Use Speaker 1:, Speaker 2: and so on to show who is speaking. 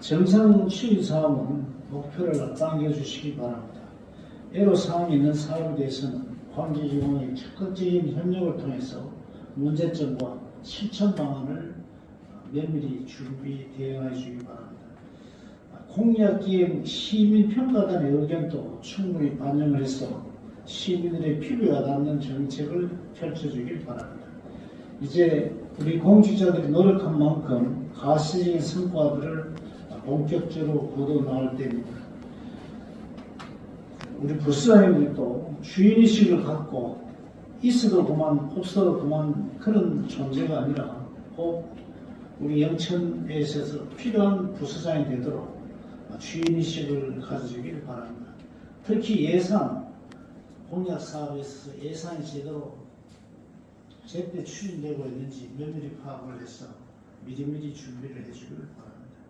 Speaker 1: 정상 추진 사업은 목표를 앞당겨 주시기 바랍니다. 애로사항이 있는 사업에 대해서는 관계기관의 적극적인 협력을 통해서 문제점과 실천 방안을 면밀히 준비 대응해 주기 바랍니다. 공약기행 시민평가단의 의견도 충분히 반영을 해서 시민들의 필요에 닿는 정책을 펼쳐주길 바랍니다. 이제 우리 공직자들이 노력한 만큼 가시적인 성과들을 본격적으로 거둬 나갈 때입니다. 우리 부스장님들도 주인의식을 갖고 있어도 그만 없어도 그만 그런 존재가 아니라 꼭 우리 영천에 있어서 필요한 부서장이 되도록 주인의식을 가져주길 바랍니다. 특히 예산, 공약 사업에 있어서 예산이 제대로 제때 추진되고 있는지 면밀히 파악을 해서 미리미리 준비를 해주길 바랍니다.